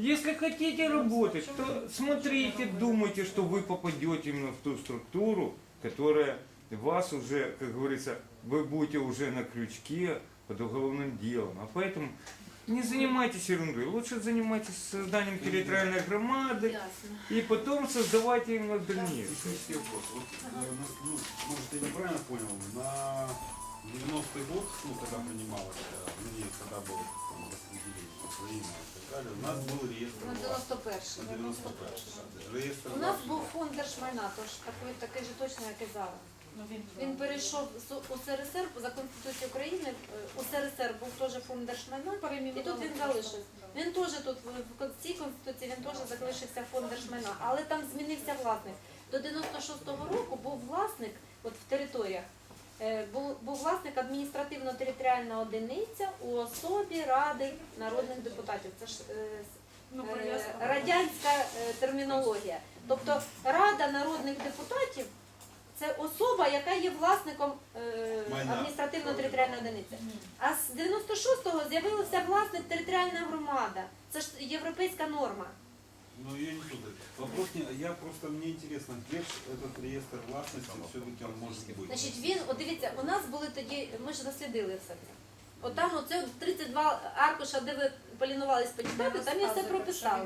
Если хотите работать, то смотрите, думайте, что вы попадете именно в ту структуру, которая вас уже, как говорится, вы будете уже на крючке под уголовным делом. А поэтому не занимайтесь ерундой, лучше занимайтесь созданием территориальной громады Ясно. и потом создавайте именно в дальнейшем. Технический вопрос. Вот, э, ну, может, я неправильно понял, на 90-й год, ну, когда принималось, э, ну, когда было там, распределение Украины и так далее, у нас был реестр На власти. 91 На 91 Реєстр У нас був фонд держмайна, тож такий, такий же точно, як і зараз. Він, перейшов з УСРСР за Конституцією України. е, УСРСР був теж фонд держмайна, і тут він залишився. Він теж тут в цій конституції він теж залишився фонд держмайна, але там змінився власник. До 96-го року був власник, от в територіях, був, був власник адміністративно-територіальна одиниця у особі Ради народних депутатів. Це ж е, ну, е, радянська е, термінологія. Тобто Рада народних депутатів це особа, яка є власником е, адміністративно-територіальної одиниці. А з 96-го з'явився власник територіальна громада. Це ж європейська норма. Ну, я не туда Вопрос не, я просто, мне интересно, где ж этот реестр властности все-таки он может быть? Значить, він, от дивіться, у нас були тоді, ми ж дослідили все це. От там оце 32 аркуша, де ви полінувались почитати, там я все прописала.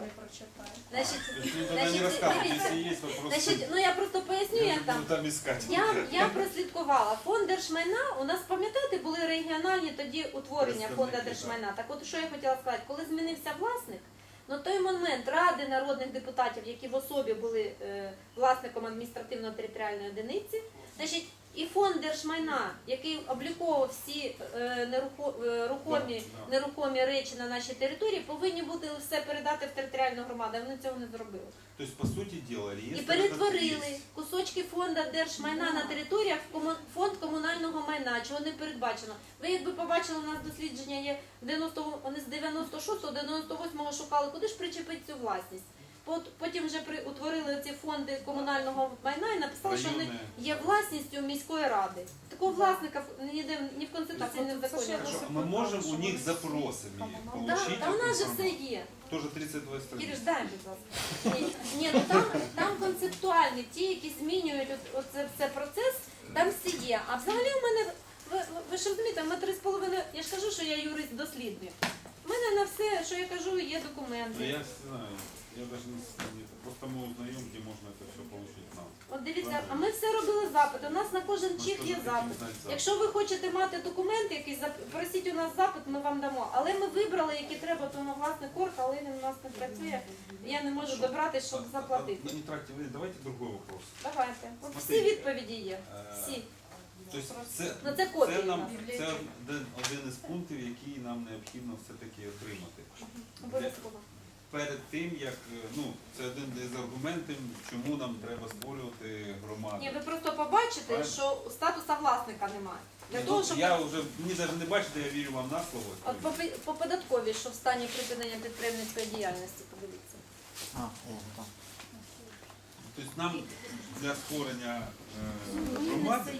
Значить, То есть мне тогда не значить, рассказывать, дивіться, если есть вопрос. значить, ну я просто поясню, я як там. буду там искать. Я, я прослідкувала. Фонд держмайна, у нас, пам'ятаєте, були регіональні тоді утворення фонду Представники, держмайна. Так от що я хотіла сказати, коли змінився власник, на той момент Ради народних депутатів, які в особі були е, власником адміністративно-територіальної одиниці, значить, і фонд держмайна, який обліковував всі е, е, рухомі, нерухомі речі на нашій території, повинні бути все передати в територіальну громаду. Вони цього не зробили. То есть, по суті діла, реєстр... І перетворили кусочки фонду держмайна на територіях в кому- фонд комунального майна, чого не передбачено. Ви якби побачили, у нас дослідження є 90, вони з 96-го, 98-го шукали, куди ж причепити цю власність Пот- Потім вже при, утворили ці фонди комунального майна і написали, що вони Районне. є власністю міської ради. Такого власника в- ніде ні в конституції, ні в законі. Це Хорошо, ще мы можем у них запросами Да, получить та у нас же эту все информацию? є. Тоже 32 страницы. Кириш, дай, будь ласка. Ні, Ні, ну там, там концептуальні, ті, які змінюють от, оце, це процес, там всі є. А взагалі у мене, ви, ви, ви ж розумієте, ми три з половиною, я ж кажу, що я юрист-дослідник. У мене на все, що я кажу, є Ну, документи. я знаю, я даже не знаю. Просто мы узнаем, где можно это все получить нам. От дивіться, а ми все робили запити. У нас на кожен Ми теж є запит. знати запит. Якщо ви хочете мати документ якийсь, зап- просіть у нас запит, ми вам дамо. Але ми вибрали, які треба, тому власне корк, але він у нас не працює. Я не можу добратися, щоб заплатити. Ну, не тратьте давайте другой вопрос. Давайте. От всі Смотрите. відповіді є. Е, Всі. Тобто це, Ну це копії. це, нам, нам. це один, один із пунктів, який нам необхідно все-таки отримати. Обов'язково. Перед тим, як, е, ну, це один із аргументів, чому нам треба створювати громаду. Ні, ви просто побачите, Правильно. що статуса власника немає. Для Ну, того, щоб Я вже, мені навіть не бачите, я вірю вам на слово. от по, пи- по податковій, що в стані припинення підприємницької діяльності, подивіться. А, о, так. Тобто нам для створення е, громади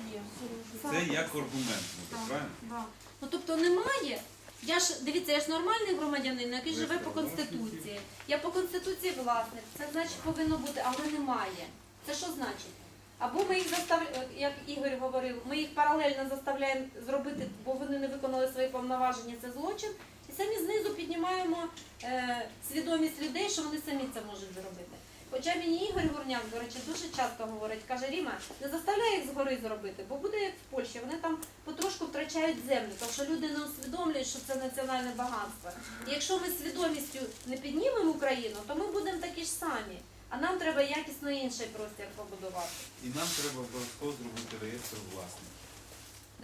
це як аргумент, буде, правильно? Ну тобто немає. Я ж дивіться, я ж нормальний громадянин, який живе по конституції. Я по конституції власник. Це значить повинно бути, але немає. Це що значить? Або ми їх заставляємо, як Ігор говорив, ми їх паралельно заставляємо зробити, бо вони не виконали свої повноваження, це злочин. І самі знизу піднімаємо е, свідомість людей, що вони самі це можуть зробити. Хоча мені Ігор Гурняк, до речі, дуже часто говорить, каже, Ріма, не заставляй їх згори зробити, бо буде як в Польщі, вони там потрошку втрачають землю, тому що люди не усвідомлюють, що це національне багатство. І якщо ми свідомістю не піднімемо Україну, то ми будемо такі ж самі. А нам треба якісно інший простір побудувати. І нам треба обов'язково зробити реєстр власників.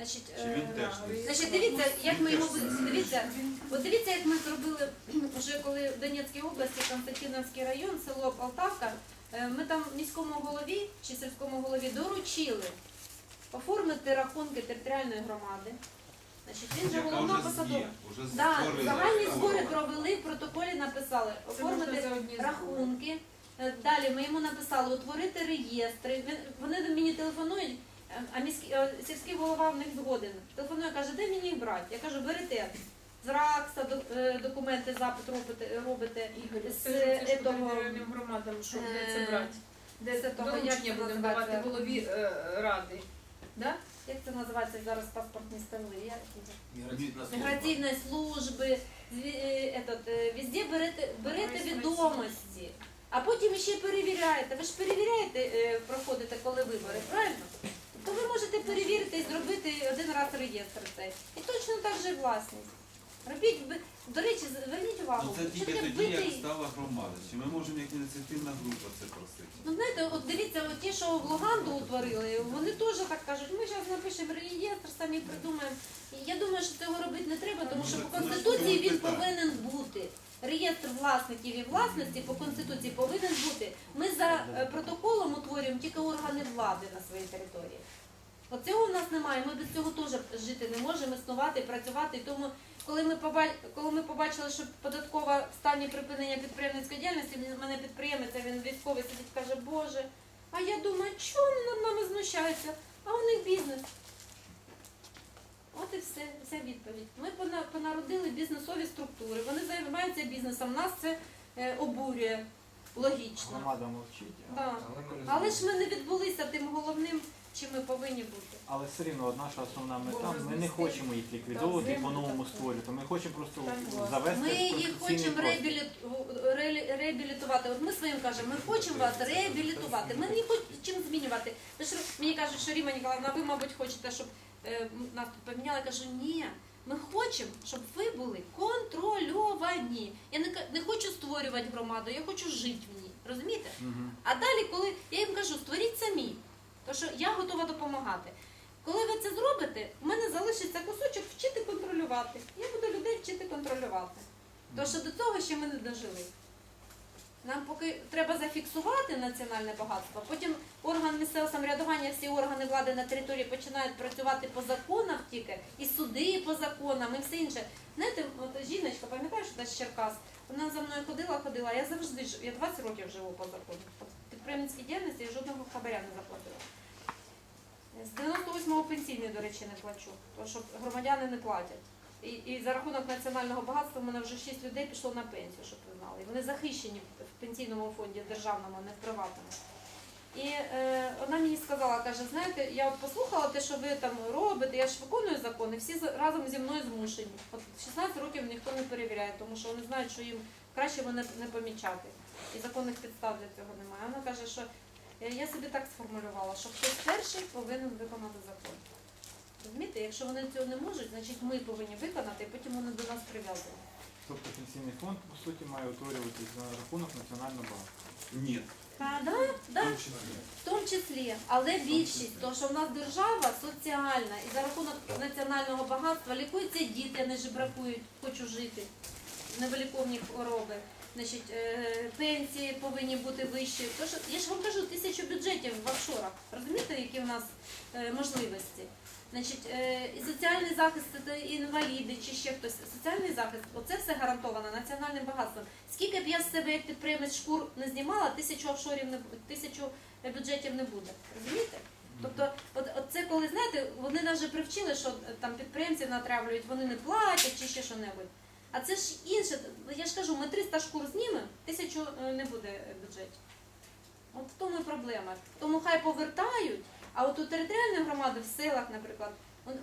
Значить, Чи він е, теж не Значить, дивіться, як ми його будемо- дивіться, от дивіться, як ми зробили вже коли в Донецькій області, Константиновський район, село Полтавка, е, ми там міському голові чи сільському голові доручили оформити рахунки територіальної громади. Значить, він же Яка головна вже посадова. є, вже Да, створили. загальні збори провели, в протоколі написали, оформити рахунки. Е, Далі ми йому написали утворити реєстри. Він- Вони мені телефонують, а міський е, сільський голова в них згоден. Телефонує, каже, де мені їх брати? Я кажу, берете. з РАКСа е, документи, запит робите, робите Ігор, з це ж громадам, що де е, це брати? Де з того, як це будемо давати голові е, ради. Да? як це називається зараз паспортні столи? Я- служба. міграційної служби, е, этот, е, везде берете, берете відомості, а потім ще перевіряєте. Ви ж перевіряєте, е, проходите, коли вибори, правильно? То ви можете перевірити і зробити один раз реєстр цей. І точно так же власність. Робіть, до речі, зверніть увагу, Ну, це тільки що тоді, як стала громада. Чи ми можемо як ініціативна група це просити? Ну знаєте, от дивіться, от ті, що в Луганду утворили, вони теж так кажуть, ми зараз напишемо реєстр, самі придумаємо. І я думаю, що цього робити не треба, тому що по Ну, конституції він повинен бути. Реєстр власників і власності по конституції повинен бути. Ми за е, протоколом утворюємо тільки органи влади на своїй території. От цього в нас немає. Ми без цього теж жити не можемо, існувати, працювати. І тому, коли ми побачили, коли ми побачили, що податкова в стані припинення підприємницької діяльності, в мене підприємець, він військовий сидить, каже, Боже, а я думаю, чому над нами знущаються? А у них бізнес. От і все, вся відповідь. Ми понародили бізнесові структури. Вони займаються бізнесом. Нас це е, обурює логічно. Громада мовчить, Да. Але ж ми не відбулися тим головним, чим ми повинні бути. але все рівно наша основна мета. Ми не хочемо їх ліквідовувати і по-новому створювати. Ми хочемо просто завести Ми їх хочемо реабілітувати. От ми своїм кажемо, ми хочемо вас реабілітувати. Ми не хочемо змінювати. Мені кажуть, що Ріма Ніколаївна, ви, мабуть, хочете, щоб е, нас тут поміняли. Я кажу, ні. Ми хочемо, щоб ви були контрольовані. Я не, не хочу створювати громаду, я хочу жити в ній. Розумієте? Мгм. А далі, коли я їм кажу, створіть самі, тому що я готова допомагати. Коли ви це зробите, в мене залишиться кусочок вчити контролювати. Я буду людей вчити контролювати. Тому що до того ще ми не дожили. Нам поки треба зафіксувати національне багатство, потім орган місцевого самоврядування, всі органи влади на території починають працювати по законах тільки, і суди по законам, і все інше. Знаєте, от жіночка, пам'ятаєш, що з Черкас, вона за мною ходила, ходила, я завжди я 20 років живу по закону. Підприємницькій діяльності я жодного хабаря не заплатила. З 98-го пенсійний, до речі, не плачу, тому що громадяни не платять. І, і за рахунок національного багатства в мене вже 6 людей пішло на пенсію, щоб ви знали. І Вони захищені в пенсійному фонді державному, а не в приватному. І е, вона мені сказала, каже, знаєте, я от послухала те, що ви там робите, я ж виконую закони, всі разом зі мною змушені. От 16 років ніхто не перевіряє, тому що вони знають, що їм краще мене не помічати. І законних підстав для цього немає. Вона каже, що я собі так сформулювала, що хтось перший повинен виконати закон. Розумієте, якщо вони цього не можуть, значить ми повинні виконати, і потім вони до нас прив'язані. Тобто пенсійний фонд, по суті, має утворюватись за рахунок національного багатства. Ні. Да, В да, тому числі. в тому числі, але більшість, тому що в нас держава соціальна і за рахунок національного багатства лікуються діти, а не жебракують, хочу жити, невиліковні хвороби. Значить, е, пенсії повинні бути вищі. Тож я ж вам кажу, тисячу бюджетів в офшорах. Розумієте, які в нас е, можливості? Значить, е, і соціальний захист, це інваліди чи ще хтось. Соціальний захист, оце все гарантовано національним багатством. Скільки б я з себе як підприємець шкур не знімала, тисячу офшорів не тисячу бюджетів не буде. Розумієте? Тобто, от, от це коли знаєте, вони навіть привчили, що там підприємців натравлюють, вони не платять чи ще що-небудь. А це ж інше. Я ж кажу, ми 300 шкур знімемо, тисячу е, не буде бюджетів. От в тому і проблема. Тому хай повертають, а от у територіальної громади в селах, наприклад,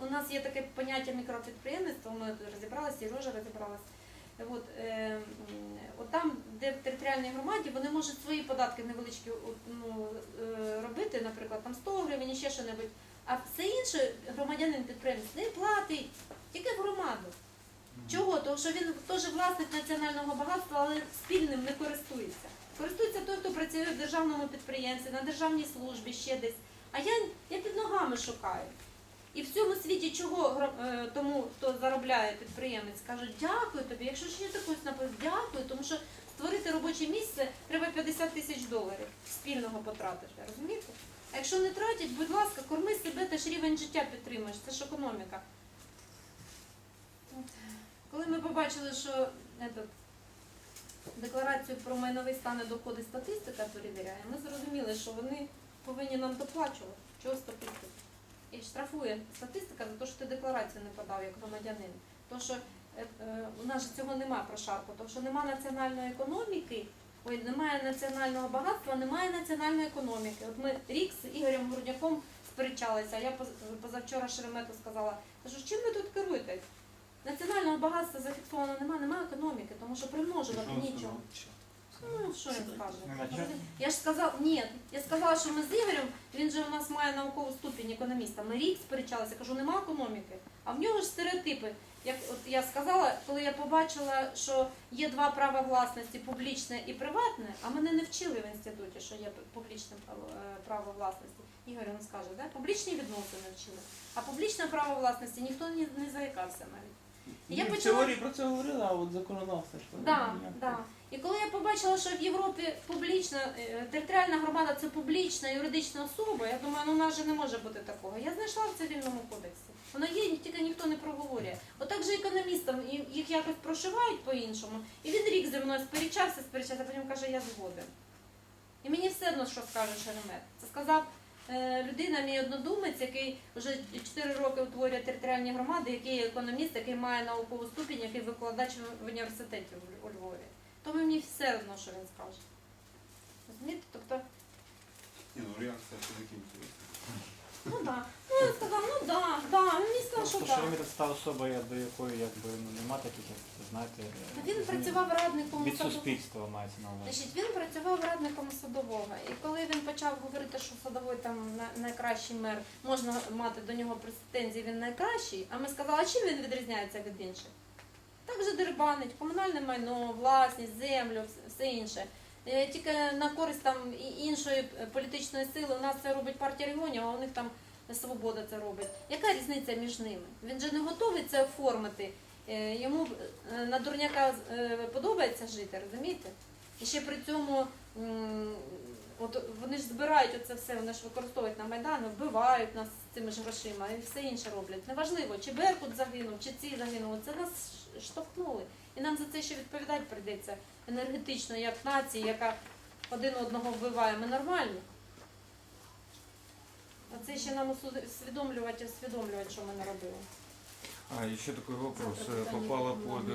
у, нас є таке поняття мікропідприємництва, ми тут розібралися, і Рожа розібралась. От, е, от там, де в територіальній громаді, вони можуть свої податки невеличкі ну, е, робити, наприклад, там 100 гривень і ще що-небудь. А все інше громадянин підприємець не платить, тільки громаду. Чого? Тому що він теж власник національного багатства, але спільним не користується. Користується той, хто працює в державному підприємстві, на державній службі, ще десь. А я, я під ногами шукаю. І в цьому світі чого е, тому, хто заробляє підприємець, кажуть, дякую тобі. Якщо не такось напис, дякую, тому що створити робоче місце треба 50 тисяч доларів спільного потратити. Розумієте? А якщо не тратять, будь ласка, корми себе, теж рівень життя підтримуєш. Це ж економіка. Коли ми побачили, що этот, декларацію про майновий стан і доходи статистика перевіряє, ми зрозуміли, що вони повинні нам доплачувати. Чого статистика? І штрафує статистика за те, що ти декларацію не подав як громадянин. Тому що е, е, у нас цього немає прошарку, тому що немає національної економіки, ой, немає національного багатства, немає національної економіки. От ми рік з Ігорем Грудняком сперечалися, а я поз- позавчора Шеремету сказала, кажу, чим ви тут керуєтесь? Національного багатства зафіксовано немає, немає економіки, тому що примножувати нічого. Ну, що? Не начать? Я ж сказала, ні, я сказала, що ми з Ігорем, він же у нас має наукову ступінь економіста. Ми рік сперечалися, кажу, нема економіки. А в нього ж стереотипи. Як от я сказала, коли я побачила, що є два права власності публічне і приватне, а мене не вчили в інституті, що є публічне право- е, власності. Ігор він скаже, да? публічні відносини вчили. А публічне право власності ніхто не, не заїкався навіть. І я в почала- теорії про це говорили, а от законодавство Да, ніяк. да. І коли я побачила, що в Європі публічна е, територіальна громада це публічна юридична особа, я думаю, ну у нас же не може бути такого. Я знайшла в цивільному кодексі. Воно є, тільки ніхто не проговорює. Отак же економістам і- їх якось прошивають по-іншому. І він рік зі мною сперечався, сперечався, а потім каже, я згоден. І мені все одно, що скаже Шеремет. Це сказав людина, мій однодумець, який вже 4 роки утворює територіальні громади, який економіст, який має наукову ступінь, який викладач в- університеті у- Львові. Тому мені все одно, що він скаже. Розумієте? Тобто, Ні, ну реакція все-таки интересная. Ну так. Ну він сказав, ну так, да, він мені сказав, що Просто так. Шеремет став особою, до якої якби ну нема таких, як знаєте, е, Він працював радником від саду- суспільства мається на увазі. Значить, він працював радником садового. І коли він почав говорити, що садовий там на- найкращий мер, можна мати до нього претензії, він найкращий, а ми сказали, а чим він відрізняється від інших? Так же дербанить, комунальне майно, власність, землю, вс- все інше. Е, Тільки на користь там іншої політичної сили у нас це робить партія регіонів, а у них там свобода це робить. Яка різниця між ними? Він же не готовий це оформити. Е, Йому е, на дурняка подобається жити, розумієте? І ще при цьому от вони ж збирають оце все, вони ж використовують на Майдану, вбивають нас цими ж грошима і все інше роблять. Неважливо, чи Беркут загинув, чи ці загинули. Це нас штовхнули. І нам за це ще відповідати прийдеться енергетично, як нації, яка один одного вбиває. Ми нормальні. А це ще нам усвідомлювати, усвідомлювати, що ми наробили. А, еще такой вопрос. Попало под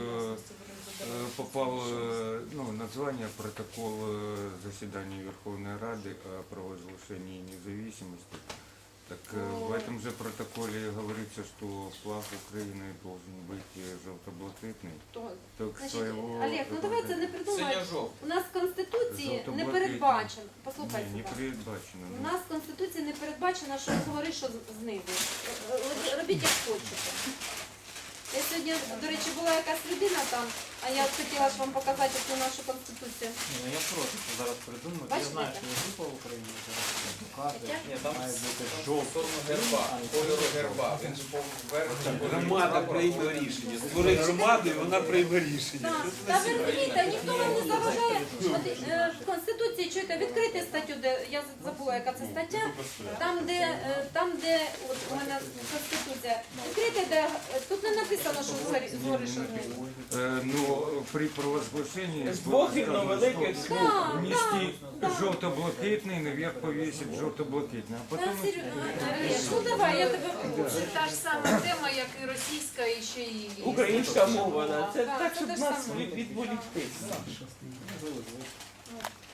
э, э, попал э, ну, название протокол э, заседания Верховной Рады о провозглашении независимости. Так э, в Ой. этом же протоколе говорится, что флаг Украины должен быть э, желто-блакитный. То, Так значить, своего Олег, ну давай це не придумай. У нас в Конституції не Жовто-блакитний. передбачено. не, Послухайте. не сюди. передбачено. У нас в Конституції не передбачено, що говориш, що з- знизу. Е, е, Робіть як хочете. Я сьогодні, до речі, була якась людина там, а я хотіла ж вам показати цю нашу конституцію. Ні, ну я проти, що зараз придумати. Я Бачите, знаю, що є група в Україні, яка показує? Ні, там має бути Стосовно герба, кольору герба. Він же поверхня. Громада прийме рішення. Створи громаду і вона прийме рішення. Так, та ви розумієте, ніхто вам не заважає. От, е, в Конституції чуєте, відкрити статтю, де я забула, яка це стаття. Там, де е, там, де от у мене конституція, відкрити, де е, тут не написано, що згорі згори що знизу. Э, но при провозглашении З двох вікно сказано, велике, что з двох. Да, внести да. желто-блакитный, наверх повесить желто-блакитный. А Та, потом... Сереж, ну давай, я тебе Це та ж сама тема, як і російська, і ще і Українська мова, да. це Так, так, це щоб те ж нас саме. від- відволікти.